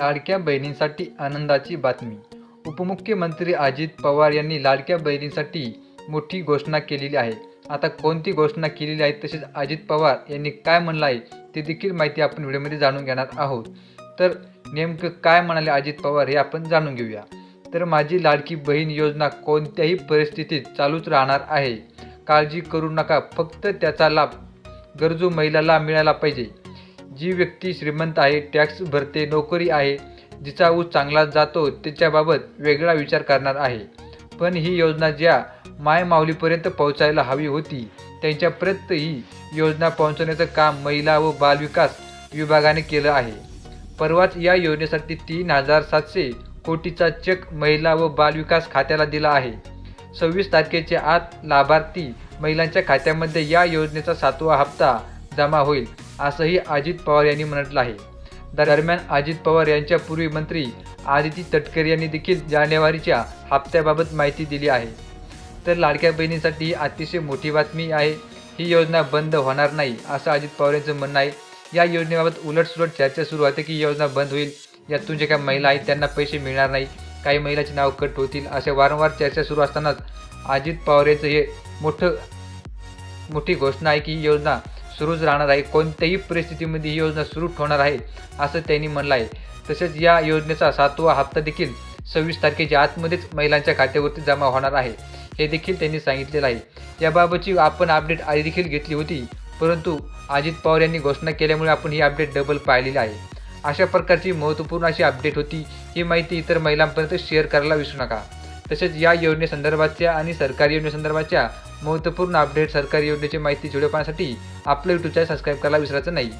लाडक्या बहिणींसाठी आनंदाची बातमी. उपमुख्यमंत्री अजित पवार यांनी लाडक्या बहिणींसाठी मोठी घोषणा केलेली आहे. आता कोणती घोषणा केलेली आहे तसेच अजित पवार यांनी काय म्हणलं आहे ते देखील माहिती आपण व्हिडिओमध्ये जाणून घेणार आहोत. तर नेमकं काय म्हणाले अजित पवार हे आपण जाणून घेऊया. तर माझी लाडकी बहीण योजना कोणत्याही परिस्थितीत चालूच राहणार आहे. काळजी करू नका फक्त त्याचा लाभ गरजू महिलाला मिळाला पाहिजे. जी व्यक्ती श्रीमंत आहे टॅक्स भरते नोकरी आहे जिचा ऊस चांगला जातो त्याच्याबाबत वेगळा विचार करणार आहे. पण ही योजना ज्या मायमाऊलीपर्यंत पोहोचायला हवी होती त्यांच्यापर्यंत ही योजना पोहोचवण्याचं काम महिला व बालविकास विभागाने केलं आहे. परवाच या योजनेसाठी तीन हजार सातशे कोटीचा चेक महिला व बालविकास खात्याला दिला आहे. सव्वीस तारखेच्या आत लाभार्थी महिलांच्या खात्यामध्ये या योजनेचा सातवा हप्ता जमा होईल. असंही अजित पवार यांनी म्हटलं आहे. दरम्यान अजित पवार यांच्या पूर्वी मंत्री आदिती तटकरे यांनी देखील जानेवारीच्या हप्त्याबाबत माहिती दिली आहे. तर लाडक्या बहिणीसाठी ही अतिशय मोठी बातमी आहे. ही योजना बंद होणार नाही असं अजित पवार यांचं म्हणणं आहे. या योजनेबाबत उलटसुलट चर्चा सुरू होते की योजना बंद होईल. यातून जे काही महिला आहेत त्यांना पैसे मिळणार नाही. काही महिलाची नाव कट होतील असे वारंवार चर्चा सुरू असतानाच अजित पवार यांचं हे मोठं मोठी घोषणा आहे की ही योजना सुरूच राहणार आहे. कोणत्याही परिस्थितीमध्ये ही योजना सुरू ठेवणार आहे असं त्यांनी म्हणलं आहे. तसेच या योजनेचा सातवा हप्ता देखील सव्वीस तारखेच्या आतमध्येच महिलांच्या खात्यावरती जमा होणार आहे. हे देखील त्यांनी सांगितलेलं आहे. याबाबतची आपण अपडेट आधी देखील घेतली होती परंतु अजित पवार यांनी घोषणा केल्यामुळे आपण ही अपडेट डबल पाहिलेली आहे. अशा प्रकारची महत्त्वपूर्ण अशी अपडेट होती. ही माहिती इतर महिलांपर्यंत शेअर करायला विसरू नका. तसेच या योजनेसंदर्भातच्या आणि सरकारी योजनेसंदर्भातच्या महत्त्वपूर्ण अपडेट सरकारी योजनेची माहिती व्हिडिओ पाहण्यासाठी आपलं यूट्यूब चॅनल सबस्क्राईब करायला विसरायचं नाही.